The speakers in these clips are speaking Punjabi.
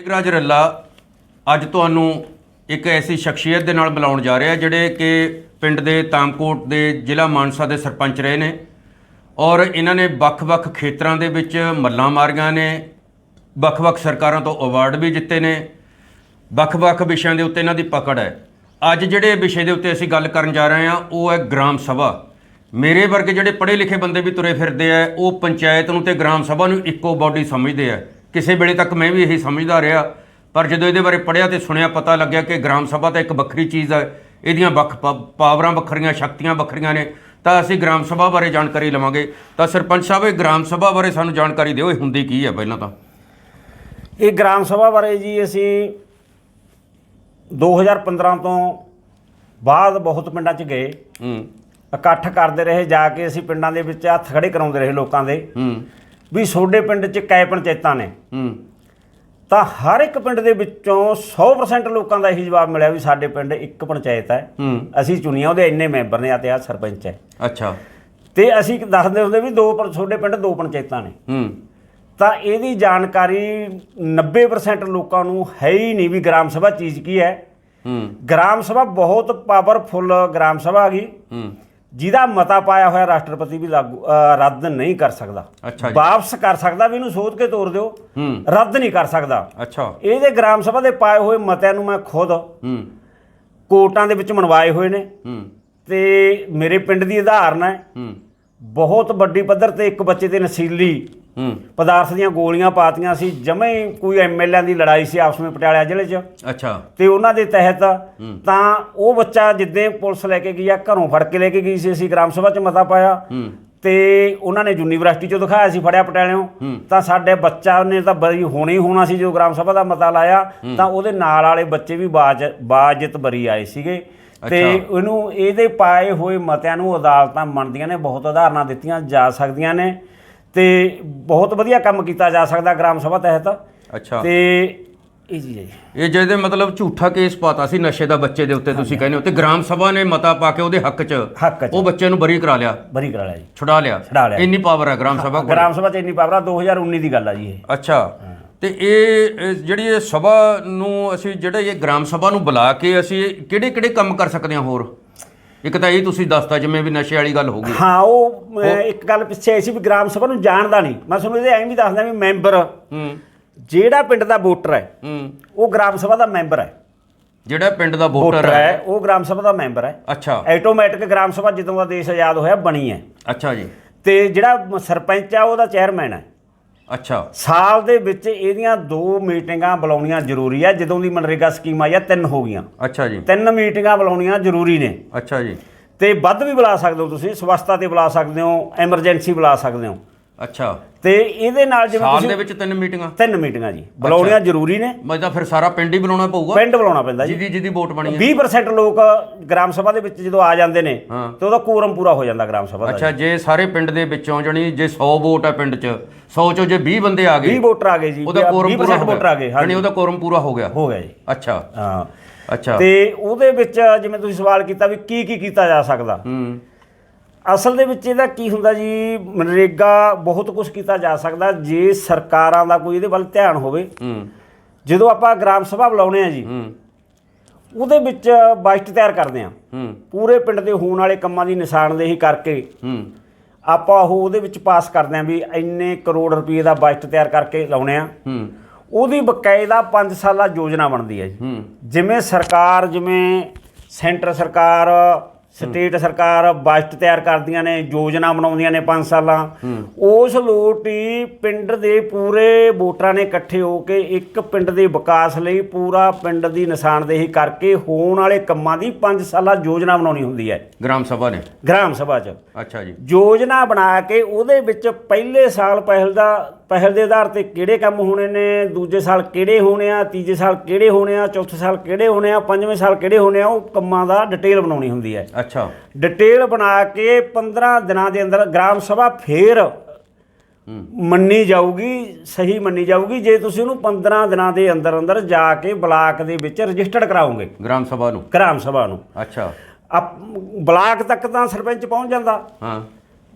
ਮੇਘਰਾਜ ਰੱਲਾ, ਅੱਜ ਤੁਹਾਨੂੰ ਇੱਕ ਐਸੀ ਸ਼ਖਸੀਅਤ ਦੇ ਨਾਲ ਮਿਲਾਉਣ ਜਾ ਰਿਹਾ, ਜਿਹੜੇ ਕਿ ਪਿੰਡ ਦੇ ਤਾਮਕੋਟ ਦੇ ਜ਼ਿਲ੍ਹਾ ਮਾਨਸਾ ਦੇ ਸਰਪੰਚ ਰਹੇ ਨੇ ਔਰ ਇਹਨਾਂ ਨੇ ਵੱਖ-ਵੱਖ ਖੇਤਰਾਂ ਦੇ ਵਿੱਚ ਮੱਲਾਂ ਮਾਰੀਆਂ ਨੇ, ਵੱਖ-ਵੱਖ ਸਰਕਾਰਾਂ ਤੋਂ ਅਵਾਰਡ ਵੀ ਜਿੱਤੇ ਨੇ, ਵੱਖ-ਵੱਖ ਵਿਸ਼ਿਆਂ ਦੇ ਉੱਤੇ ਇਹਨਾਂ ਦੀ ਪਕੜ ਹੈ। ਅੱਜ ਜਿਹੜੇ ਵਿਸ਼ੇ ਦੇ ਉੱਤੇ ਅਸੀਂ ਗੱਲ ਕਰਨ ਜਾ ਰਹੇ ਹਾਂ, ਉਹ ਹੈ ਗ੍ਰਾਮ ਸਭਾ। ਮੇਰੇ ਵਰਗੇ ਜਿਹੜੇ ਪੜ੍ਹੇ ਲਿਖੇ ਬੰਦੇ ਵੀ ਤੁਰੇ ਫਿਰਦੇ ਆ, ਉਹ ਪੰਚਾਇਤ ਨੂੰ ਤੇ ਗ੍ਰਾਮ ਸਭਾ ਨੂੰ ਇੱਕੋ ਬਾਡੀ ਸਮਝਦੇ ਆ। ਕਿਸੇ ਵੇਲੇ ਤੱਕ ਮੈਂ ਵੀ ਇਹੀ ਸਮਝਦਾ ਰਿਹਾ। ਪਰ ਜਦੋਂ ਇਹਦੇ ਬਾਰੇ ਪੜ੍ਹਿਆ ਤੇ ਸੁਣਿਆ ਪਤਾ ਲੱਗਿਆ ਕਿ ਗ੍ਰਾਮ ਸਭਾ ਤਾਂ ਇੱਕ ਵੱਖਰੀ ਚੀਜ਼ ਹੈ। ਇਹਦੀਆਂ ਵੱਖ ਪਾਵਰਾਂ ਵੱਖਰੀਆਂ ਸ਼ਕਤੀਆਂ ਵੱਖਰੀਆਂ ਨੇ। ਤਾਂ ਅਸੀਂ ਗ੍ਰਾਮ ਸਭਾ ਬਾਰੇ ਜਾਣਕਾਰੀ ਲਵਾਂਗੇ। ਤਾਂ ਸਰਪੰਚ ਸਾਹਿਬ ਇਹ ਗ੍ਰਾਮ ਸਭਾ ਬਾਰੇ ਸਾਨੂੰ ਜਾਣਕਾਰੀ ਦਿਓ ਇਹ ਹੁੰਦੀ ਕੀ ਹੈ ਪਹਿਲਾਂ ਤਾਂ? ਇਹ ਗ੍ਰਾਮ ਸਭਾ ਬਾਰੇ ਜੀ ਅਸੀਂ 2015 ਤੋਂ ਬਾਅਦ ਬਹੁਤ ਪਿੰਡਾਂ 'ਚ ਗਏ। ਹੂੰ। ਇਕੱਠ ਕਰਦੇ ਰਹੇ ਜਾ ਕੇ ਅਸੀਂ ਪਿੰਡਾਂ ਦੇ ਵਿੱਚ ਹੱਥ ਖੜੇ ਕਰਾਉਂਦੇ ਰਹੇ ਲੋਕਾਂ ਦੇ। ਹੂੰ। ਵੀ ਤੁਹਾਡੇ ਪਿੰਡ 'ਚ ਕੈ ਪੰਚਾਇਤਾਂ ਨੇ। ਹੂੰ। ਤਾਂ ਹਰ ਇੱਕ ਪਿੰਡ ਦੇ ਵਿੱਚੋਂ 100% ਲੋਕਾਂ ਦਾ ਇਹੀ ਜਵਾਬ ਮਿਲਿਆ ਵੀ ਸਾਡੇ ਪਿੰਡ ਇੱਕ ਪੰਚਾਇਤ ਹੈ। ਅਸੀਂ ਚੁਣੀਆਂ ਉਹਦੇ ਇੰਨੇ ਮੈਂਬਰ ਨੇ ਆ ਤੇ ਆ ਸਰਪੰਚ ਹੈ। ਅੱਛਾ। ਤੇ ਅਸੀਂ ਦੱਸਦੇ ਹੁੰਦੇ ਵੀ ਦੋ ਪਰ ਤੁਹਾਡੇ ਪਿੰਡ ਦੋ ਪੰਚਾਇਤਾਂ ਨੇ। ਹੂੰ। ਤਾਂ ਇਹਦੀ ਜਾਣਕਾਰੀ 90% ਲੋਕਾਂ ਨੂੰ ਹੈ ਹੀ ਨਹੀਂ ਵੀ ਗ੍ਰਾਮ ਸਭਾ ਚੀਜ਼ ਕੀ ਹੈ। ਹੂੰ। ਗ੍ਰਾਮ ਸਭਾ ਬਹੁਤ ਪਾਵਰਫੁਲ ਗ੍ਰਾਮ ਸਭਾ ਹੈਗੀ ਹੂੰ। ਜਿਹਦਾ ਮਤਾ ਪਾਇਆ ਹੋਇਆ ਰਾਸ਼ਟਰਪਤੀ ਵੀ ਲਾਗੂ ਅ, ਰੱਦ ਨਹੀਂ ਕਰ ਸਕਦਾ। ਜੀ। ਵਾਪਸ ਕਰ ਸਕਦਾ ਵੀ ਇਹਨੂੰ ਸੋਧ ਕੇ ਤੋੜ ਦਿਓ। ਹੂੰ। ਰੱਦ ਨਹੀਂ ਕਰ ਸਕਦਾ। ਅੱਛਾ। ਇਹਦੇ ਗ੍ਰਾਮ ਸਭਾ ਦੇ ਪਾਏ ਹੋਏ ਮਤਿਆਂ ਨੂੰ ਮੈਂ ਖੁਦ ਹੂੰ। ਕੋਰਟਾਂ ਦੇ ਵਿੱਚ ਮਨਵਾਏ ਹੋਏ ਨੇ। ਹੂੰ। ਤੇ ਮੇਰੇ ਪਿੰਡ ਦੀ ਉਦਾਹਰਨ ਹੈ। ਹੂੰ। ਬਹੁਤ ਵੱਡੀ ਪੱਧਰ ਤੇ ਇੱਕ ਬੱਚੇ ਤੇ ਨਸ਼ੀਲੀ ਹੂੰ। ਪਦਾਰਥ ਦੀਆਂ ਗੋਲੀਆਂ ਪਾਤੀਆਂ ਸੀ ਜਮੇ ਕੋਈ ਐਮਐਲਏ ਦੀ ਲੜਾਈ ਸੀ ਆਪਸ ਵਿੱਚ ਪਟਿਆਲਾ ਜ਼ਿਲ੍ਹੇ 'ਚ। ਅੱਛਾ। ਤੇ ਉਹਨਾਂ ਦੇ ਤਹਿਤ ਤਾਂ ਉਹ ਬੱਚਾ ਜਿੱਦੇ ਪੁਲਿਸ ਲੈ ਕੇ ਗਈ ਆ ਘਰੋਂ ਫੜ ਕੇ ਲੈ ਕੇ ਗਈ ਸੀ ਅਸੀਂ ਗ੍ਰਾਮ ਸਭਾ 'ਚ ਮਤਾ ਪਾਇਆ। ਹੂੰ। ਤੇ ਉਹਨਾਂ ਨੇ ਯੂਨੀਵਰਸਿਟੀ 'ਚੋਂ ਦਿਖਾਇਆ ਸੀ ਫੜਿਆ ਪਟਿਆਲਿਓਂ। ਤਾਂ ਸਾਡੇ ਬੱਚਾ ਨੇ ਤਾਂ ਬਰੀ ਹੋਣਾ ਹੀ ਹੋਣਾ ਸੀ ਜੋ ਗ੍ਰਾਮ ਸਭਾ ਦਾ ਮਤਾ ਲਾਇਆ ਤਾਂ ਉਹਦੇ ਨਾਲ ਵਾਲੇ ਬੱਚੇ ਵੀ ਬਾਜ ਬਾਜਤ ਬਰੀ ਆਏ ਸੀਗੇ। ਤੇ ਉਹਨੂੰ ਇਹਦੇ ਪਾਏ ਹੋਏ ਮਤਿਆਂ ਨੂੰ ਅਦਾਲਤਾਂ ਮੰਨਦੀਆਂ ਨੇ ਬਹੁਤ ਉਦਾਹਰਨਾਂ ਦਿੱਤੀਆਂ ਜਾ ਸਕਦੀਆਂ ਨੇ ਤੇ ਬਹੁਤ ਵਧੀਆ ਕੰਮ ਕੀਤਾ ਜਾ ਸਕਦਾ ਗ੍ਰਾਮ ਸਭਾ ਤਹਿਤ। ਅੱਛਾ। ਤੇ ਇਹ ਜੀ ਇਹ। ਜਿਹਦੇ ਮਤਲਬ ਝੂਠਾ ਕੇਸ ਪਾਤਾ ਸੀ ਨਸ਼ੇ ਦਾ ਬੱਚੇ ਦੇ ਉੱਤੇ ਤੁਸੀਂ ਕਹਿੰਦੇ ਹੋ ਤੇ ਗ੍ਰਾਮ ਸਭਾ ਨੇ ਮਤਾ ਪਾ ਕੇ ਉਹਦੇ ਹੱਕ 'ਚ ਹੱਕ 'ਚ। ਉਹ ਬੱਚੇ ਨੂੰ ਬਰੀ ਕਰਾ ਲਿਆ। ਬਰੀ ਕਰਾ ਲਿਆ ਜੀ। ਛੁਡਾ ਲਿਆ। ਛੁਡਾ ਲਿਆ। ਇੰਨੀ ਪਾਵਰ ਹੈ ਗ੍ਰਾਮ ਸਭਾ ਕੋਲ। ਗ੍ਰਾਮ ਸਭਾ 'ਚ ਇੰਨੀ ਪਾਵਰ ਆ 2019 ਦੀ ਗੱਲ ਆ ਜੀ ਇਹ। ਅੱਛਾ। ਤੇ ਇਹ ਜਿਹੜੀ ਇਹ ਸਭਾ ਨੂੰ ਅਸੀਂ ਜਿਹੜੇ ਇਹ ਗ੍ਰਾਮ ਸਭਾ ਨੂੰ ਬੁਲਾ ਕੇ ਅਸੀਂ ਕਿਹੜੇ ਕਿਹੜੇ ਕੰਮ ਕਰ ਸਕਦੇ ਹਾਂ ਹੋਰ? ਇੱਕ ਤਾਂ ਇਹ ਤੁਸੀਂ ਦੱਸਤਾ ਜਿਵੇਂ ਵੀ ਨਸ਼ੇ ਵਾਲੀ ਗੱਲ ਹੋਊਗੀ ਹਾਂ ਉਹ ਇੱਕ ਗੱਲ ਪਿੱਛੇ ਆਈ ਸੀ ਵੀ ਗ੍ਰਾਮ ਸਭਾ ਨੂੰ ਜਾਣਦਾ ਨਹੀਂ। ਮੈਂ ਤੁਹਾਨੂੰ ਇਹਦੇ ਐਂ ਵੀ ਦੱਸਦਾ ਵੀ ਮੈਂਬਰ ਹੂੰ। ਜਿਹੜਾ ਪਿੰਡ ਦਾ ਵੋਟਰ ਹੈ ਹੂੰ। ਉਹ ਗ੍ਰਾਮ ਸਭਾ ਦਾ ਮੈਂਬਰ ਹੈ। ਜਿਹੜਾ ਪਿੰਡ ਦਾ ਵੋਟਰ ਹੈ। ਹੈ ਉਹ ਗ੍ਰਾਮ ਸਭਾ ਦਾ ਮੈਂਬਰ ਹੈ। ਅੱਛਾ। ਆਟੋਮੈਟਿਕ ਗ੍ਰਾਮ ਸਭਾ ਜਦੋਂ ਦਾ ਦੇਸ਼ ਆਜ਼ਾਦ ਹੋਇਆ ਬਣੀ ਹੈ। ਅੱਛਾ ਜੀ। ਤੇ ਜਿਹੜਾ ਸਰਪੰਚ ਆ ਉਹਦਾ ਚੇਅਰਮੈਨ ਹੈ। ਅੱਛਾ। ਸਾਲ ਦੇ ਵਿੱਚ ਇਹਦੀਆਂ ਦੋ ਮੀਟਿੰਗਾਂ ਬੁਲਾਉਣੀਆਂ ਜ਼ਰੂਰੀ ਹੈ ਜਦੋਂ ਦੀ ਮਨਰੇਗਾ ਸਕੀਮ ਆਈ ਹੈ ਤਿੰਨ ਹੋ ਗਈਆਂ। ਅੱਛਾ ਜੀ। ਤਿੰਨ ਮੀਟਿੰਗਾਂ ਬੁਲਾਉਣੀਆਂ ਜ਼ਰੂਰੀ ਨੇ। ਅੱਛਾ ਜੀ। ਤੇ ਵੱਧ ਵੀ ਬੁਲਾ ਸਕਦੇ ਹੋ ਤੁਸੀਂ ਸਵਸਥਾ ਤੇ ਬੁਲਾ ਸਕਦੇ ਹੋ ਐਮਰਜੈਂਸੀ ਬੁਲਾ ਸਕਦੇ ਹੋ। ਅੱਛਾ। ਤੇ ਇਹਦੇ ਨਾਲ ਜਿਵੇਂ ਸਾਲ ਦੇ ਵਿੱਚ ਤਿੰਨ ਮੀਟਿੰਗਾਂ? ਤਿੰਨ ਮੀਟਿੰਗਾਂ ਜੀ। ਬੁਲਾਉਣੀਆਂ ਜ਼ਰੂਰੀ ਨੇ। ਮੈਂ ਤਾਂ ਫਿਰ ਸਾਰਾ ਪਿੰਡ ਹੀ ਬੁਲਾਉਣਾ ਪਊਗਾ। ਪਿੰਡ ਬੁਲਾਉਣਾ ਪੈਂਦਾ ਜੀ। ਜਿਹਦੀ ਜਿਹਦੀ ਵੋਟ ਬਣੀ ਹੈ। 20% ਲੋਕ ਗ੍ਰਾਮ ਸਭਾ ਦੇ ਵਿੱਚ ਜਦੋਂ ਆ ਜਾਂਦੇ ਨੇ। ਤੇ ਉਹਦਾ ਕੋਰਮ ਪੂਰਾ ਹੋ ਜਾਂਦਾ ਗ੍ਰਾਮ ਸਭਾ ਦਾ ਅੱਛਾ ਜੇ। ਸਾਰੇ ਪਿੰਡ ਦੇ ਵਿੱਚੋਂ ਜਣੀ ਜੇ 100 ਵੋਟ ਹੈ ਪਿੰਡ 'ਚ 100 ਚੋਂ ਜੇ 20 ਬੰਦੇ ਆ 20 ਗਏ ਵੋਟਰ ਆ ਗਏ ਜੀ। ਉਹਦਾ ਕੋਰਮ ਪੂਰਾ 20% ਹੋ ਵੋਟਰ ਆ ਗਏ ਗਿਆ ਜਣੀ ਉਹਦਾ ਕੋਰਮ ਪੂਰਾ ਹੋ ਗਿਆ। ਹੋ ਗਿਆ ਜੀ। ਅੱਛਾ। ਹਾਂ। ਅੱਛਾ। ਤੇ ਉਹਦੇ ਵਿੱਚ ਜਿਵੇਂ ਤੁਸੀਂ ਸਵਾਲ ਕੀਤਾ ਵੀ ਕੀ ਕੀ ਕੀਤਾ ਜਾ ਸਕਦਾ? ਹੂੰ। ਅਸਲ ਦੇ ਵਿੱਚ ਇਹਦਾ ਕੀ ਹੁੰਦਾ ਜੀ ਮਨਰੇਗਾ ਬਹੁਤ ਕੁਝ ਕੀਤਾ ਜਾ ਸਕਦਾ ਜੇ ਸਰਕਾਰਾਂ ਦਾ ਕੋਈ ਇਹਦੇ ਵੱਲ ਧਿਆਨ ਹੋਵੇ। ਹੂੰ। ਜਦੋਂ ਆਪਾਂ ਗ੍ਰਾਮ ਸਭਾ ਬੁਲਾਉਣੇ ਆ ਜੀ ਹੂੰ। ਉਹਦੇ ਵਿੱਚ ਬਜਟ ਤਿਆਰ ਕਰਦੇ ਆ ਹੂੰ। ਪੂਰੇ ਪਿੰਡ ਦੇ ਹੋਣ ਵਾਲੇ ਕੰਮਾਂ ਦੀ ਨਿਸ਼ਾਨਦੇਹੀ ਕਰਕੇ ਹੂੰ। ਆਪਾਂ ਉਹ ਉਹਦੇ ਵਿੱਚ ਪਾਸ ਕਰਦੇ ਆਂ ਵੀ ਇੰਨੇ ਕਰੋੜ ਰੁਪਏ ਦਾ ਬਜਟ ਤਿਆਰ ਕਰਕੇ ਲਾਉਣੇ ਆ ਹੂੰ। ਉਹਦੀ ਬਕਾਇਦਾ 5 ਸਾਲਾ ਯੋਜਨਾ ਬਣਦੀ ਹੈ ਜੀ। ਹੂੰ। ਜਿਵੇਂ ਸਰਕਾਰ ਜਿਵੇਂ ਸੈਂਟਰ ਸਰਕਾਰ ਸਟੇਟ ਸਰਕਾਰ ਬਜਟ ਤਿਆਰ ਕਰਦੀਆਂ ਨੇ ਯੋਜਨਾ ਬਣਾਉਂਦੀਆਂ ਨੇ 5 ਸਾਲਾਂ। ਉਸ ਲੋਟ ਹੀ ਪਿੰਡ ਦੇ ਪੂਰੇ ਵੋਟਰਾਂ ਨੇ ਇਕੱਠੇ ਹੋ ਕੇ ਇੱਕ ਪਿੰਡ ਦੇ ਵਿਕਾਸ ਲਈ ਪੂਰਾ ਪਿੰਡ ਦੀ ਨਿਸ਼ਾਨਦੇਹੀ ਕਰਕੇ ਹੋਣ ਵਾਲੇ ਕੰਮਾਂ ਦੀ 5 ਸਾਲਾ ਯੋਜਨਾ ਬਣਾਉਣੀ ਹੁੰਦੀ ਹੈ। ਗ੍ਰਾਮ ਸਭਾ ਨੇ? ਗ੍ਰਾਮ ਸਭਾ 'ਚ। ਅੱਛਾ ਜੀ। ਯੋਜਨਾ ਬਣਾ ਕੇ ਉਹਦੇ ਵਿੱਚ ਪਹਿਲੇ ਸਾਲ ਪਹਿਲ ਦਾ ਪਹਿਲ ਦੇ ਆਧਾਰ ਤੇ ਕਿਹੜੇ ਕੰਮ ਹੋਣੇ ਨੇ ਦੂਜੇ ਸਾਲ ਕਿਹੜੇ ਹੋਣੇ ਆ ਤੀਜੇ ਸਾਲ ਕਿਹੜੇ ਹੋਣੇ ਆ ਚੌਥੇ ਸਾਲ ਕਿਹੜੇ ਹੋਣੇ ਆ ਪੰਜਵੇਂ ਸਾਲ ਕਿਹੜੇ ਹੋਣੇ ਆ ਉਹ ਕੰਮਾਂ ਦਾ ਡਿਟੇਲ ਬਣਾਉਣੀ ਹੁੰਦੀ ਹੈ। ਅੱਛਾ। ਡਿਟੇਲ ਬਣਾ ਕੇ 15 ਦਿਨਾਂ ਦੇ ਅੰਦਰ ਗ੍ਰਾਮ ਸਭਾ ਫੇਰ ਮੰਨੀ ਜਾਊਗੀ ਸਹੀ ਮੰਨੀ ਜਾਊਗੀ। ਜੇ ਤੁਸੀਂ ਉਹਨੂੰ 15 ਦਿਨਾਂ ਦੇ ਅੰਦਰ ਅੰਦਰ ਜਾ ਕੇ ਬਲਾਕ ਦੇ ਵਿੱਚ ਰਜਿਸਟਰਡ ਕਰਾਓਗੇ। ਗ੍ਰਾਮ ਸਭਾ ਨੂੰ? ਗ੍ਰਾਮ ਸਭਾ ਨੂੰ। ਅੱਛਾ। ਬਲਾਕ ਤੱਕ ਤਾਂ ਸਰਪੰਚ ਪਹੁੰਚ ਜਾਂਦਾ। ਹਾਂ।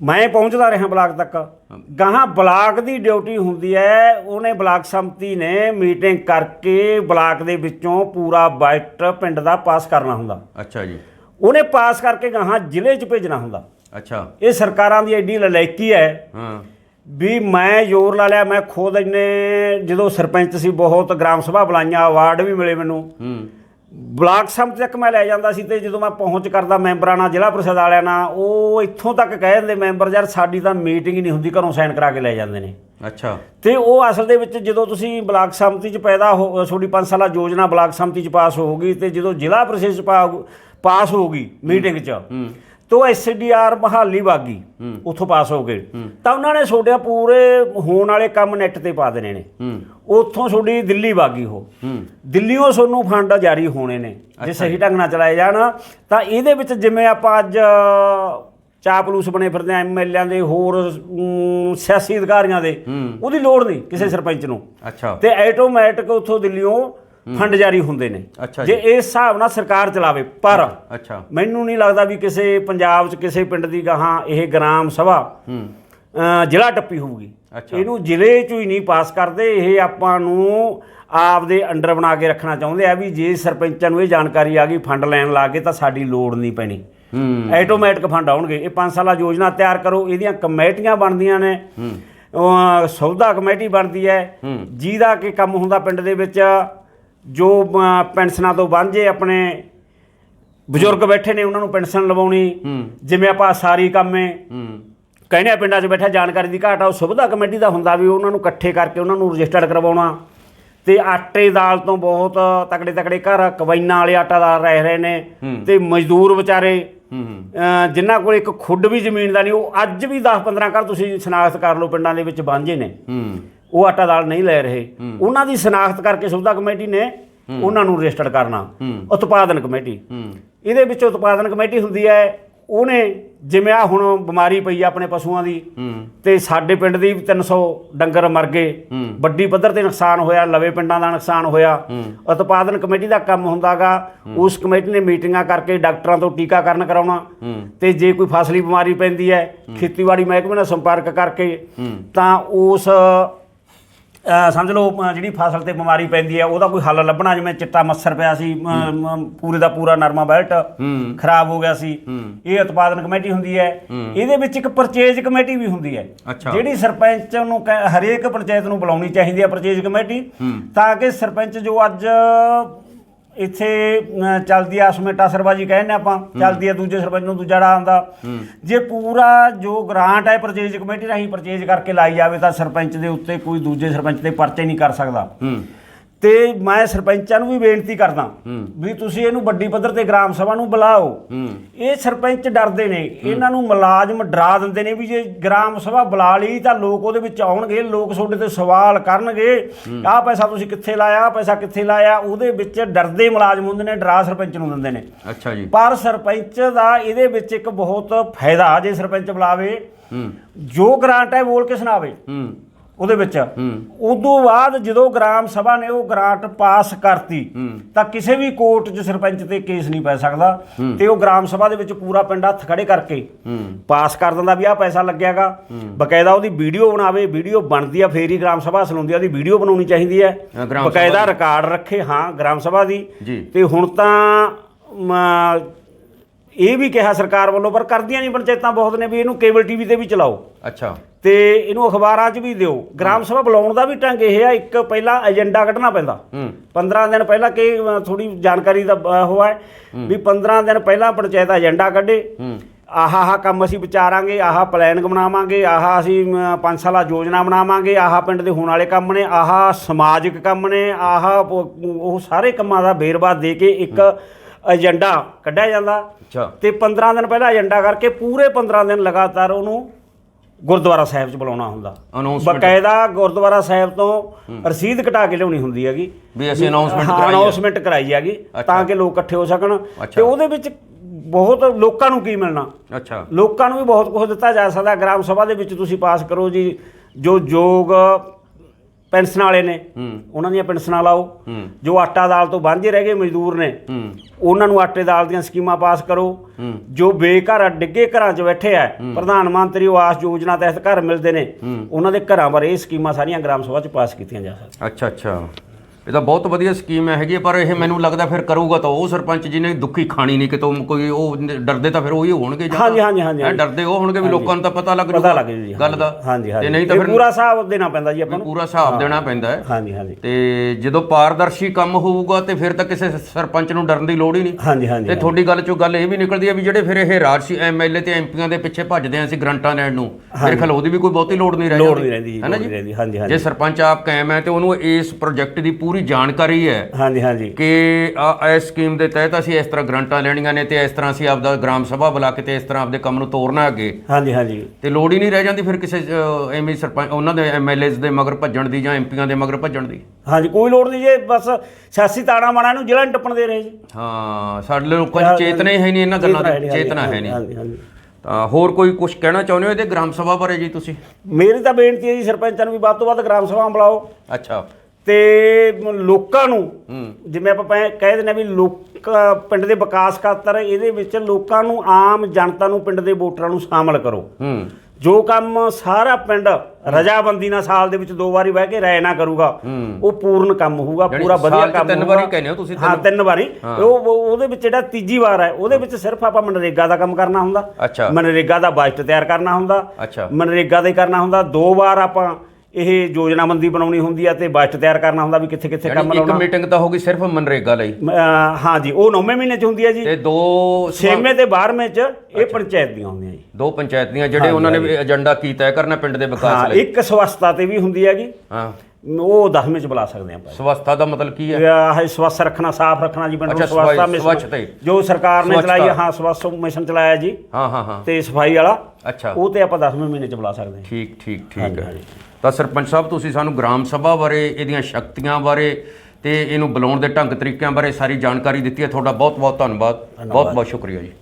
ਮੈਂ ਪਹੁੰਚਦਾ ਰਿਹਾ ਬਲਾਕ ਤੱਕ। ਗਾਹਾਂ ਬਲਾਕ ਦੀ ਡਿਊਟੀ ਹੁੰਦੀ ਹੈ ਉਹਨੇ ਬਲਾਕ ਸੰਮਤੀ ਨੇ ਮੀਟਿੰਗ ਕਰਕੇ ਬਲਾਕ ਦੇ ਵਿੱਚੋਂ ਪੂਰਾ ਬਜਟ ਪਿੰਡ ਦਾ ਪਾਸ ਕਰਨਾ ਹੁੰਦਾ। ਅੱਛਾ ਜੀ। ਉਹਨੇ ਪਾਸ ਕਰਕੇ ਗਾਹਾਂ ਜ਼ਿਲ੍ਹੇ 'ਚ ਭੇਜਣਾ ਹੁੰਦਾ। ਅੱਛਾ। ਇਹ ਸਰਕਾਰਾਂ ਦੀ ਐਡੀ ਲਲੈਕੀ ਹੈ ਹਾਂ। ਵੀ ਮੈਂ ਜ਼ੋਰ ਲਾ ਲਿਆ ਮੈਂ ਖੁਦ ਇੰਨੇ ਜਦੋਂ ਸਰਪੰਚ ਸੀ ਬਹੁਤ ਗ੍ਰਾਮ ਸਭਾ ਬੁਲਾਈਆਂ ਅਵਾਰਡ ਵੀ ਮਿਲੇ ਮੈਨੂੰ। ਹੂੰ। ਬਲਾਕ ਸੰਮਤੀ ਤੱਕ ਮੈਂ ਲੈ ਜਾਂਦਾ ਸੀ ਤੇ ਜਦੋਂ ਮੈਂ ਪਹੁੰਚ ਕਰਦਾ ਮੈਂਬਰਾਂ ਨਾਲ ਜ਼ਿਲ੍ਹਾ ਪ੍ਰੀਸ਼ਦ ਵਾਲਿਆਂ ਨਾਲ ਉਹ ਇੱਥੋਂ ਤੱਕ ਕਹਿ ਦਿੰਦੇ ਮੈਂਬਰ ਯਾਰ ਸਾਡੀ ਤਾਂ ਮੀਟਿੰਗ ਹੀ ਨਹੀਂ ਹੁੰਦੀ ਘਰੋਂ ਸਾਈਨ ਕਰਾ ਕੇ ਲੈ ਜਾਂਦੇ ਨੇ। ਅੱਛਾ। ਤੇ ਉਹ ਅਸਲ ਦੇ ਵਿੱਚ ਜਦੋਂ ਤੁਸੀਂ ਬਲਾਕ ਸੰਮਤੀ 'ਚ ਪੈਦਾ ਹੋ ਤੁਹਾਡੀ 5 ਸਾਲਾ ਯੋਜਨਾ ਬਲਾਕ ਸੰਮਤੀ 'ਚ ਪਾਸ ਹੋਊਗੀ ਤੇ ਜਦੋਂ ਜ਼ਿਲ੍ਹਾ ਪ੍ਰੀਸ਼ਦ 'ਚ ਪਾਸ ਹੋਊਗੀ ਮੀਟਿੰਗ 'ਚ। ਹੂੰ। ਤੋ ਐਸਡੀਆਰ ਮਹਾਲੀ ਬਾਗੀ ਉੱਥੋਂ ਪਾਸ ਹੋ ਗਏ। ਤਾਂ ਉਹਨਾਂ ਨੇ ਛੋਟਿਆ ਪੂਰੇ ਹੋਣ ਵਾਲੇ ਕੰਮ ਨੈੱਟ ਤੇ ਪਾ ਦੇਣੇ ਨੇ। ਹੂੰ। ਉੱਥੋਂ ਤੁਹਾਡੀ ਦਿੱਲੀ ਬਾਗੀ ਹੋ ਹੂੰ। ਦਿੱਲੀੋਂ ਤੁਹਾਨੂੰ ਫੰਡ ਜਾਰੀ ਹੋਣੇ ਨੇ। ਜੇ ਸਹੀ ਢੰਗ ਨਾਲ ਚਲਾਏ ਜਾਣ ਤਾਂ ਇਹਦੇ ਵਿੱਚ ਜਿਵੇਂ ਆਪਾਂ ਅੱਜ ਚਾਪਲੂਸ ਬਣੇ ਫਿਰਦੇ ਆ ਐਮਐਲਏਆਂ ਦੇ ਹੋਰ ਸਿਆਸੀ ਅਧਿਕਾਰੀਆਂ ਦੇ ਹੂੰ। ਉਹਦੀ ਲੋੜ ਨਹੀਂ ਕਿਸੇ ਸਰਪੰਚ ਨੂੰ। ਅੱਛਾ। ਤੇ ਆਟੋਮੈਟਿਕ ਉੱਥੋਂ ਦਿੱਲੀੋਂ ਫੰਡ ਜਾਰੀ ਹੁੰਦੇ ਨੇ। ਜੇ ਇਸ ਹਿਸਾਬ ਨਾਲ ਸਰਕਾਰ ਚਲਾਵੇ ਪਰ ਅੱਛਾ। ਮੈਨੂੰ ਨਹੀਂ ਲੱਗਦਾ ਵੀ ਕਿਸੇ ਪੰਜਾਬ 'ਚ ਕਿਸੇ ਪਿੰਡ ਦੀ ਗਾਹਾਂ ਇਹ ਗ੍ਰਾਮ ਸਭਾ ਜ਼ਿਲ੍ਹਾ ਟੱਪੀ ਹੋਊਗੀ। ਇਹਨੂੰ ਜ਼ਿਲ੍ਹੇ 'ਚ ਹੀ ਨਹੀਂ ਪਾਸ ਕਰਦੇ ਇਹ ਆਪਾਂ ਨੂੰ ਆਪਦੇ ਅੰਡਰ ਬਣਾ ਕੇ ਰੱਖਣਾ ਚਾਹੁੰਦੇ ਆ ਵੀ ਜੇ ਸਰਪੰਚਾਂ ਨੂੰ ਇਹ ਜਾਣਕਾਰੀ ਆ ਗਈ ਫੰਡ ਲੈਣ ਲੱਗੇ ਤਾਂ ਸਾਡੀ ਲੋੜ ਨਹੀਂ ਪੈਣੀ। ਆਟੋਮੈਟਿਕ ਫੰਡ ਆਉਣਗੇ। ਇਹ 5 ਸਾਲਾ ਯੋਜਨਾ ਤਿਆਰ ਕਰੋ ਇਹਦੀਆਂ ਕਮੇਟੀਆਂ ਬਣਦੀਆਂ ਨੇ। ਸੌਦਾ ਕਮੇਟੀ ਬਣਦੀ ਹੂੰ। ਜਿਹਦਾ ਕਿ ਕੰਮ ਹੁੰਦਾ ਪਿੰਡ ਦੇ ਵਿੱਚ ਜੋ ਪੈਨਸ਼ਨਾਂ ਤੋਂ ਵਾਂਝੇ ਆਪਣੇ ਬਜ਼ੁਰਗ ਬੈਠੇ ਨੇ ਉਹਨਾਂ ਨੂੰ ਪੈਨਸ਼ਨ ਲਵਾਉਣੀ ਜਿਵੇਂ ਆਪਾਂ ਸਾਰੀ ਕੰਮੇ ਹੂੰ। ਕਹਿੰਦੇ ਆ ਪਿੰਡਾਂ 'ਚ ਬੈਠਾ ਜਾਣਕਾਰੀ ਦੀ ਘਾਟ ਆ ਉਹ ਸੁਵਿਧਾ ਕਮੇਟੀ ਦਾ ਹੁੰਦਾ ਵੀ ਉਹਨਾਂ ਨੂੰ ਇਕੱਠੇ ਕਰਕੇ ਉਹਨਾਂ ਨੂੰ ਰਜਿਸਟਰਡ ਕਰਵਾਉਣਾ। ਤੇ ਆਟੇ ਦਾਲ ਤੋਂ ਬਹੁਤ ਤਕੜੇ ਤਕੜੇ ਘਰ ਕਵੈਨਾਂ ਵਾਲੇ ਆਟਾ ਦਾਲ ਰਹਿ ਰਹੇ ਨੇ। ਤੇ ਮਜ਼ਦੂਰ ਵਿਚਾਰੇ ਜਿਨ੍ਹਾਂ ਕੋਲ ਇੱਕ ਖੁੱਡ ਵੀ ਜ਼ਮੀਨ ਦਾ ਨਹੀਂ ਉਹ ਅੱਜ ਵੀ 10-15 ਘਰ ਤੁਸੀਂ ਸ਼ਨਾਖਤ ਕਰ ਲਓ ਪਿੰਡਾਂ ਦੇ ਵਿੱਚ ਬਾਂਝੇ ਨੇ। ਉਹ ਆਟਾ ਦਾਲ ਨਹੀਂ ਲੈ ਰਹੇ। ਉਹਨਾਂ ਦੀ ਸ਼ਨਾਖਤ ਕਰਕੇ ਸੁਵਿਧਾ ਕਮੇਟੀ ਨੇ ਉਹਨਾਂ ਨੂੰ ਰਜਿਸਟਰ ਕਰਨਾ। ਉਤਪਾਦਨ ਕਮੇਟੀ। ਇਹਦੇ ਵਿੱਚ ਉਤਪਾਦਨ ਕਮੇਟੀ ਹੁੰਦੀ ਹੈ ਉਹਨੇ ਜਿਵੇਂ ਆ ਹੁਣ ਬਿਮਾਰੀ ਪਈ ਆ ਆਪਣੇ ਪਸ਼ੂਆਂ ਦੀ ਤੇ ਸਾਡੇ ਪਿੰਡ ਦੀ ਵੀ 300 ਡੰਗਰ ਮਰ ਗਏ। ਵੱਡੀ ਪੱਧਰ ਤੇ ਨੁਕਸਾਨ ਹੋਇਆ ਲਵੇ ਪਿੰਡਾਂ ਦਾ ਨੁਕਸਾਨ ਹੋਇਆ। ਉਤਪਾਦਨ ਕਮੇਟੀ ਦਾ ਕੰਮ ਹੁੰਦਾਗਾ ਉਸ ਕਮੇਟੀ ਨੇ ਮੀਟਿੰਗਾਂ ਕਰਕੇ ਡਾਕਟਰਾਂ ਤੋਂ ਟੀਕਾਕਰਨ ਕਰਾਉਣਾ। ਤੇ ਜੇ ਕੋਈ ਫਸਲੀ ਬਿਮਾਰੀ ਪੈਂਦੀ ਹੈ ਖੇਤੀਬਾੜੀ ਮਹਿਕਮੇ ਨਾਲ ਸੰਪਰਕ ਕਰਕੇ। ਤਾਂ ਉਸ ਅ, ਸਮਝ ਲਓ ਅ, ਜਿਹੜੀ ਫਸਲ ਤੇ ਬਿਮਾਰੀ ਪੈਂਦੀ ਹੈ ਉਹਦਾ ਕੋਈ ਹੱਲ ਲੱਭਣਾ ਜਿਵੇਂ ਚਿੱਟਾ ਮੱਸਰ ਪਿਆ ਸੀ ਅ, ਮ, ਪੂਰੇ ਦਾ ਪੂਰਾ ਨਰਮਾ ਬੈਲਟ ਹੂੰ। ਖਰਾਬ ਹੋ ਗਿਆ ਸੀ। ਇਹ ਉਤਪਾਦਨ ਕਮੇਟੀ ਹੁੰਦੀ ਹੈ। ਇਹਦੇ ਵਿੱਚ ਇੱਕ ਪਰਚੇਜ ਕਮੇਟੀ ਵੀ ਹੁੰਦੀ ਹੈ। ਅੱਛਾ। ਜਿਹੜੀ ਸਰਪੰਚ ਨੂੰ ਕਹਿ- ਹਰੇਕ ਪੰਚਾਇਤ ਨੂੰ ਬੁਲਾਉਣੀ ਚਾਹੀਦੀ ਹੈ ਪਰਚੇਜ ਕਮੇਟੀ ਤਾਂ ਕਿ ਸਰਪੰਚ ਜੋ ਅੱਜ ਇੱਥੇ ਅਮ, ਚੱਲਦੀ ਆ ਸਮੇਟਾ ਸਰਬਾਜੀ ਕਹਿੰਦੇ ਆਪਾਂ। ਚੱਲਦੀ ਆ ਦੂਜੇ ਸਰਪੰਚ ਨੂੰ ਦੂਜਾ ੜਾ ਆਉਂਦਾ ਜੇ ਪੂਰਾ ਜੋ ਗ੍ਰਾਂਟ ਹੈ ਪਰਚੇਜ ਕਮੇਟੀ ਰਾਹੀਂ ਪਰਚੇਜ ਕਰਕੇ ਲਾਈ ਜਾਵੇ ਤਾਂ ਸਰਪੰਚ ਦੇ ਉੱਤੇ ਕੋਈ ਦੂਜੇ ਸਰਪੰਚ ਤੇ ਪਰਚੇ ਨਹੀਂ ਕਰ ਸਕਦਾ। ਹੂੰ। ਤੇ ਮੈਂ ਸਰਪੰਚਾਂ ਨੂੰ ਵੀ ਬੇਨਤੀ ਕਰਦਾ। ਵੀ ਤੁਸੀਂ ਇਹਨੂੰ ਵੱਡੀ ਪੱਧਰ ਤੇ ਗ੍ਰਾਮ ਸਭਾ ਨੂੰ ਬੁਲਾਓ। ਇਹ ਸਰਪੰਚ ਡਰਦੇ ਨੇ। ਇਹਨਾਂ ਨੂੰ ਮੁਲਾਜ਼ਮ ਡਰਾ ਦਿੰਦੇ ਨੇ ਵੀ ਜੇ ਗ੍ਰਾਮ ਸਭਾ ਬੁਲਾ ਲਈ ਤਾਂ ਲੋਕ ਉਹਦੇ ਵਿੱਚ ਆਉਣਗੇ ਲੋਕ ਤੁਹਾਡੇ ਤੇ ਸਵਾਲ ਕਰਨਗੇ। ਆਹ ਪੈਸਾ ਤੁਸੀਂ ਕਿੱਥੇ ਲਾਇਆ ਆਹ ਪੈਸਾ ਕਿੱਥੇ ਲਾਇਆ? ਉਹਦੇ ਵਿੱਚ ਡਰਦੇ ਮੁਲਾਜ਼ਮ ਹੁੰਦੇ ਨੇ ਡਰਾ ਸਰਪੰਚ ਨੂੰ ਦਿੰਦੇ ਨੇ। ਅੱਛਾ ਜੀ। ਪਰ ਸਰਪੰਚ ਦਾ ਇਹਦੇ ਵਿੱਚ ਇੱਕ ਬਹੁਤ ਫਾਇਦਾ ਜੇ ਸਰਪੰਚ ਬੁਲਾਵੇ। ਜੋ ਗ੍ਰਾਂਟ ਹੈ ਬੋਲ ਕੇ ਸੁਣਾਵੇ। ਉਹਦੇ ਵਿੱਚ। ਉਦੋਂ ਬਾਅਦ ਜਦੋਂ ਗ੍ਰਾਮ ਸਭਾ ਨੇ ਉਹ ਗ੍ਰਾਂਟ ਪਾਸ ਕਰਤੀ। ਤਾਂ ਕਿਸੇ ਵੀ ਕੋਰਟ 'ਚ ਸਰਪੰਚ ਤੇ ਕੇਸ ਨਹੀਂ ਪੈ ਸਕਦਾ। ਤੇ ਉਹ ਗ੍ਰਾਮ ਸਭਾ ਦੇ ਵਿੱਚ ਪੂਰਾ ਪਿੰਡ ਹੱਥ ਖੜੇ ਕਰਕੇ ਪਾਸ ਕਰ ਦਿੰਦਾ ਵੀ ਆਹ ਪੈਸਾ ਲੱਗਿਆਗਾ। ਬਕਾਇਦਾ ਉਹਦੀ ਵੀਡੀਓ ਬਣਾਵੇ ਵੀਡੀਓ ਬਣਦੀ ਆ ਫੇਰ ਹੀ ਗ੍ਰਾਮ ਸਭਾ ਸਲਾਉਂਦੀ ਆ ਉਹਦੀ ਵੀਡੀਓ ਬਣਾਉਣੀ ਚਾਹੀਦੀ ਹੈ ਬਕਾਇਦਾ ਦੀ। ਰਿਕਾਰਡ ਰੱਖੇ ਹਾਂ ਗ੍ਰਾਮ ਸਭਾ ਦੀ। ਤੇ ਹੁਣ ਤਾਂ ਇਹ ਵੀ ਕਿਹਾ ਸਰਕਾਰ ਵੱਲੋਂ ਪਰ ਕਰਦੀਆਂ ਨਹੀਂ ਪੰਚਾਇਤਾਂ ਬਹੁਤ ਨੇ ਵੀ ਇਹਨੂੰ ਕੇਬਲ ਟੀਵੀ ਤੇ ਵੀ ਚਲਾਓ। ਅੱਛਾ। ਤੇ ਇਹਨੂੰ ਅਖਬਾਰਾਂ 'ਚ ਵੀ ਦਿਓ। ਗ੍ਰਾਮ ਸਭਾ ਬੁਲਾਉਣ ਦਾ ਵੀ ਢੰਗ ਇਹ ਆ ਇੱਕ ਪਹਿਲਾਂ ਏਜੰਡਾ ਕੱਢਣਾ ਪੈਂਦਾ। ਹੂੰ। 15 ਦਿਨ ਪਹਿਲਾਂ ਕਿ ਥੋੜੀ ਜਾਣਕਾਰੀ ਦਾ ਅ, ਉਹ ਹੈ। ਵੀ 15 ਦਿਨ ਪਹਿਲਾਂ ਪੰਚਾਇਤ ਏਜੰਡਾ ਕੱਢੇ। ਹੂੰ। ਆਹ ਆਹ ਕੰਮ ਅਸੀਂ ਵਿਚਾਰਾਂਗੇ ਆਹ ਪਲਾਨ ਬਣਾਵਾਂਗੇ ਆਹ ਅਸੀਂ ਪੰਜ ਸਾਲਾ ਯੋਜਨਾ ਬਣਾਵਾਂਗੇ ਆਹ ਪਿੰਡ ਦੇ ਹੋਣ ਵਾਲੇ ਕੰਮ ਨੇ ਆਹ ਸਮਾਜਿਕ ਕੰਮ ਨੇ ਆਹ ਉਹ ਸਾਰੇ ਕੰਮਾਂ ਦਾ ਵੇਰਵਾ ਦੇ ਕੇ ਇੱਕ ਏਜੰਡਾ ਕੱਢਿਆ ਜਾਂਦਾ। ਅੱਛਾ। ਤੇ 15 ਦਿਨ ਪਹਿਲਾਂ ਏਜੰਡਾ ਕਰਕੇ ਪੂਰੇ 15 ਦਿਨ ਲਗਾਤਾਰ ਉਹਨੂੰ ਗੁਰਦੁਆਰਾ ਸਾਹਿਬ 'ਚ ਬੁਲਾਉਣਾ ਹੁੰਦਾ। ਅਨਾਉਂਸਮੈਂਟ ਬਕਾਇਦਾ ਗੁਰਦੁਆਰਾ ਸਾਹਿਬ ਤੋਂ ਰਸੀਦ ਕਟਾ ਕੇ ਲਿਆਉਣੀ ਹੁੰਦੀ ਹੈਗੀ। ਵੀ ਅਸੀਂ announcement ਹਾਂ, ਕਰਾਈ ਹੈ। announcement ਕਰਾਈ ਹੈਗੀ। ਤਾਂ ਕਿ ਲੋਕ ਇਕੱਠੇ ਹੋ ਸਕਣ। ਤੇ ਉਹਦੇ ਵਿੱਚ ਬਹੁਤ ਲੋਕਾਂ ਨੂੰ ਕੀ ਮਿਲਣਾ? ਅੱਛਾ। ਲੋਕਾਂ ਨੂੰ ਵੀ ਬਹੁਤ ਕੁਝ ਦਿੱਤਾ ਜਾ ਸਕਦਾ। ਗ੍ਰਾਮ ਸਭਾ ਦੇ ਵਿੱਚ ਤੁਸੀਂ ਪਾਸ ਕਰੋ ਜੀ। ਜੋ ਯੋਗ ਪੈਨਸ਼ਨ ਵਾਲੇ ਨੇ। ਉਹਨਾਂ ਦੀਆਂ ਪੈਨਸ਼ਨਾਂ ਲਾਓ। ਜੋ ਆਟਾ ਦਾਲ ਤੋਂ ਵਾਂਝੇ ਰਹਿ ਗਏ ਮਜ਼ਦੂਰ ਨੇ ਉਹਨਾਂ ਨੂੰ ਆਟੇ ਦਾਲ ਦੀਆਂ ਸਕੀਮਾਂ ਪਾਸ ਕਰੋ। ਜੋ ਬੇਘਰ ਡਿੱਗੇ ਘਰਾਂ 'ਚ ਬੈਠੇ ਆ ਪ੍ਰਧਾਨ ਮੰਤਰੀ ਆਵਾਸ ਯੋਜਨਾ ਤਹਿਤ ਘਰ ਮਿਲਦੇ ਨੇ। ਉਹਨਾਂ ਦੇ ਘਰਾਂ ਬਾਰੇ ਇਹ ਸਕੀਮਾਂ ਸਾਰੀਆਂ ਗ੍ਰਾਮ ਸਭਾ 'ਚ ਪਾਸ ਕੀਤੀਆਂ ਜਾ ਸਕਦੀਆਂ। ਅੱਛਾ ਅੱਛਾ। ਇਹ ਤਾਂ ਬਹੁਤ ਵਧੀਆ ਸਕੀਮ ਹੈਗੀ ਹੈ, ਪਰ ਇਹ ਮੈਨੂੰ ਲੱਗਦਾ ਫਿਰ ਕਰੂਗਾ ਤਾਂ ਉਹ ਸਰਪੰਚ ਜਿਹਨੇ ਦੁੱਖੀ ਖਾਣੀ ਨਹੀਂ ਕਿਤੋਂ ਕੋਈ ਉਹ ਡਰਦੇ ਤਾਂ ਫਿਰ ਉਹੀ ਹੋਣਗੇ ਜਾਂ ਹਾਂਜੀ ਹਾਂਜੀ ਹਾਂਜੀ ਹੈਂ, ਡਰਦੇ ਉਹ ਹੋਣਗੇ ਵੀ ਲੋਕਾਂ ਨੂੰ ਤਾਂ ਪਤਾ ਲੱਗ ਪਤਾ ਲੱਗ ਜੂ ਜੀ ਗੱਲ ਦਾ। ਹਾਂਜੀ ਹਾਂਜੀ ਤੇ ਨਹੀਂ ਤਾਂ ਇਹ ਫਿਰ ਪੂਰਾ ਹਿਸਾਬ ਦੇਣਾ ਪੈਂਦਾ ਜੀ ਆਪਾਂ ਨੂੰ। ਪੂਰਾ ਹਿਸਾਬ ਦੇਣਾ ਪੈਂਦਾ ਹੈ। ਹਾਂਜੀ ਹਾਂਜੀ। ਤੇ ਜਦੋਂ ਪਾਰਦਰਸ਼ੀ ਕੰਮ ਹੋਊਗਾ ਤੇ ਫਿਰ ਤਾਂ ਕਿਸੇ ਸਰਪੰਚ ਨੂੰ ਡਰਨ ਦੀ ਲੋੜ ਹੀ ਨਹੀਂ। ਹਾਂਜੀ ਹਾਂਜੀ ਤੇ ਤੁਹਾਡੀ ਗੱਲ ਚੋਂ ਗੱਲ ਇਹ ਵੀ ਨਿਕਲਦੀ ਹੈ ਵੀ ਜਿਹੜੇ ਫਿਰ ਇਹ ਰਾਜਸੀ ਐਮਐਲਏ ਤੇ ਐਮਪੀਆਂ ਦੇ ਪਿੱਛੇ ਭੱਜਦੇ ਆਂ ਅਸੀਂ ਗਰੰਟਾਂ ਲੈਣ ਨੂੰ ਮੇਰੇ ਖਿਆਲ ਉਹਦੀ ਵੀ ਕੋਈ ਬਹੁਤੀ ਲੋੜ ਨਹੀਂ ਰਹਿ ਲੋੜ ਨਹੀਂ ਰਹਿੰਦੀ ਜੀ ਹੈ ਨਾ ਲੋੜ ਜੀ? ਨਹੀਂ ਰਹਿੰਦੀ। ਹਾਂਜੀ ਹਾਂਜੀ। ਜੇ ਸਰਪੰਚ ਆਪ ਕਾਇਮ ਹੈ ਤੇ ਉਹਨੂੰ ਇਸ ਪ੍ਰੋਜੈਕਟ ਦੀ ਪੂਰੀ ਜਾਣਕਾਰੀ ਹੈ ਹਾਂਜੀ ਹਾਂਜੀ। ਕਿ ਆ ਇਸ ਸਕੀਮ ਦੇ ਤਹਿਤ ਅਸੀਂ ਇਸ ਤਰ੍ਹਾਂ ਗਰੰਟਾਂ ਲੈਣੀਆਂ ਨੇ ਤੇ ਇਸ ਤਰ੍ਹਾਂ ਅਸੀਂ ਆਪਦਾ ਗ੍ਰਾਮ ਸਭਾ ਬੁਲਾ ਕੇ ਤੇ ਇਸ ਤਰ੍ਹਾਂ ਆਪਦੇ ਕੰਮ ਨੂੰ ਤੋਰਨਾ ਅੱਗੇ। ਹਾਂਜੀ ਹਾਂਜੀ। ਤੇ ਲੋੜ ਹੀ ਨਹੀਂ ਰਹਿ ਜਾਂਦੀ ਫਿਰ ਕਿਸੇ ਐਵੇਂ ਸਰਪੰਚ ਉਹਨਾਂ ਦੇ ਐਮਐਲਏਜ਼ ਦੇ ਮਗਰ ਭੱਜਣ ਦੀ ਜਾਂ ਐਮਪੀਆਂ ਦੇ ਮਗਰ ਭੱਜਣ ਦੀ। ਹਾਂਜੀ ਕੋਈ ਲੋੜ ਨਹੀਂ ਜੇ ਬਸ ਸਿਆਸੀ ਤਾਣਾ ਮਾਣਾ ਨੂੰ ਜ਼ਿਲ੍ਹਾ ਟੱਪਣ ਦੇ ਰਹੇ ਜੀ। ਹਾਂ ਸਾਡੇ ਲੋਕਾਂ 'ਚ ਚੇਤਨਾ ਹੀ ਹੈ ਨਹੀਂ ਇਹਨਾਂ ਗੱਲਾਂ ਦੀ ਚੇਤਨਾ ਹੈ ਨਹੀਂ ਹਾਂਜੀ ਹਾਂਜੀ ਤਾਂ ਹੋਰ ਕੋਈ ਕੁਝ ਕਹਿਣਾ ਚਾਹੁੰਦੇ ਹੋ ਇਹਦੇ ਗ੍ਰਾਮ ਸਭਾ ਬਾਰੇ ਜੀ ਤੁਸੀਂ? ਮੇਰੀ ਤਾਂ ਬੇਨਤੀ ਹੈ ਜੀ ਸਰਪੰਚਾਂ ਨੂੰ ਵੀ ਵੱਧ ਤੋਂ ਵੱਧ ਗ੍ਰਾਮ ਸਭਾ ਬੁਲਾਓ। ਅੱਛਾ। ਤੇ ਲੋਕਾਂ ਨੂੰ ਜਿਵੇਂ ਆਪਾਂ ਕਹਿ ਦਿੰਦੇ ਹਾਂ ਵੀ ਲੋਕ ਪਿੰਡ ਦੇ ਵਿਕਾਸ ਖਾਤਰ ਇਹਦੇ ਵਿੱਚ ਲੋਕਾਂ ਨੂੰ ਆਮ ਜਨਤਾ ਨੂੰ ਪਿੰਡ ਦੇ ਵੋਟਰਾਂ ਨੂੰ ਸ਼ਾਮਲ ਕਰੋ। ਜੋ ਕੰਮ ਸਾਰਾ ਪਿੰਡ ਰਜਾਬੰਦੀ ਨਾਲ ਸਾਲ ਦੇ ਵਿੱਚ ਦੋ ਵਾਰੀ ਬਹਿ ਕੇ ਨਾ ਕਰੂਗਾ ਉਹ ਪੂਰਨ ਕੰਮ ਹੋਊਗਾ ਪੂਰਾ ਵਧੀਆ ਕੰਮ ਤਿੰਨ। ਵਾਰੀ ਕਹਿੰਦੇ ਹੋ ਤੁਸੀਂ, ਹਾਂ ਤਿੰਨ ਵਾਰੀ। ਉਹ ਉਹ- ਉਹਦੇ ਵਿੱਚ ਜਿਹੜਾ ਤੀਜੀ ਵਾਰ ਹੈ ਉਹਦੇ ਵਿੱਚ ਸਿਰਫ ਆਪਾਂ ਮਨਰੇਗਾ ਦਾ ਕੰਮ ਕਰਨਾ ਹੁੰਦਾ। ਮਨਰੇਗਾ ਦਾ ਬਜਟ ਤਿਆਰ ਕਰਨਾ ਹੁੰਦਾ। ਮਨਰੇਗਾ ਦਾ ਕਰਨਾ ਹੁੰਦਾ। ਦੋ ਵਾਰ ਆਪਾਂ ਇਹ ਯੋਜਨਾਬੰਦੀ ਬਣਾਉਣੀ ਹੁੰਦੀ ਆ ਤੇ ਬਜਟ ਤਿਆਰ ਕਰਨਾ ਹੁੰਦਾ ਵੀ ਕਿੱਥੇ ਕਿੱਥੇ ਕੰਮ ਯਾਨੀ ਇੱਕ ਲਾਉਣਾ। ਮੀਟਿੰਗ ਤਾਂ ਹੋਗੀ ਸਿਰਫ ਮਨਰੇਗਾ ਲਈ। ਹਾਂਜੀ ਉਹ ਨੌਵੇਂ ਮਹੀਨੇ ਚ ਹੁੰਦੀ ਹੈ ਜੀ। ਤੇ ਦੋ ਛੇਵੇਂ ਤੇ 12ਵੇਂ ਚ ਇਹ ਪੰਚਾਇਤ ਦੀਆਂ ਹੁੰਦੀਆਂ ਜੀ। ਦੋ ਪੰਚਾਇਤ ਦੀਆਂ ਜਿਹੜੇ ਉਹਨਾਂ ਨੇ ਏਜੰਡਾ ਕੀਤਾ ਹੈ ਕਰਨਾ ਪਿੰਡ ਦੇ ਵਿਕਾਸ ਹਾਂ ਲਈ। ਇੱਕ ਸਵਸਥਤਾ ਤੇ ਵੀ ਹੁੰਦੀ ਹੈਗੀ। ਹਾਂ। ਉਹ 10ਵੇਂ ਚ ਬੁਲਾ ਸਕਦੇ ਆਪਾਂ ਸਵਸਥਤਾ ਦਾ ਮਤਲਬ ਕੀ ਹੈ? ਆਹ ਸਵਸਥ ਰੱਖਣਾ ਸਾਫ਼ ਰੱਖਣਾ ਜੀ ਪਿੰਡ ਨੂੰ ਸਫਾਈ- ਮਿਸ਼ਨ ਹੀ। ਜੋ ਸਰਕਾਰ ਨੇ। ਚਲਾਈ ਹੈ, ਹਾਂ ਸਵਸਥ ਮਿਸ਼ਨ ਚਲਾਇਆ ਜੀ। ਹਾਂ ਹਾਂ ਹਾਂ। ਤੇ ਸਫ਼ਾਈ ਵਾਲਾ ਅੱਛਾ। ਉਹ ਤੇ ਆਪਾਂ 10ਵੇਂ ਮਹੀਨੇ ਚ ਬੁਲਾ ਸਕਦੇ ਹਾਂ। ਠੀਕ ਠੀਕ ਠੀਕ। ਹੈ। ਤਾਂ ਸਰਪੰਚ ਸਾਹਿਬ ਤੁਸੀਂ ਸਾਨੂੰ ਗ੍ਰਾਮ ਸਭਾ ਬਾਰੇ ਇਹਦੀਆਂ ਸ਼ਕਤੀਆਂ ਬਾਰੇ ਤੇ ਇਹਨੂੰ ਬੁਲਾਉਣ ਦੇ ਢੰਗ ਤਰੀਕਿਆਂ ਬਾਰੇ ਸਾਰੀ ਜਾਣਕਾਰੀ ਦਿੱਤੀ ਹੈ। ਤੁਹਾਡਾ ਬਹੁਤ ਬਹੁਤ ਧੰਨਵਾਦ। ਬਹੁਤ ਬਹੁਤ ਸ਼ੁਕਰੀਆ ਜੀ।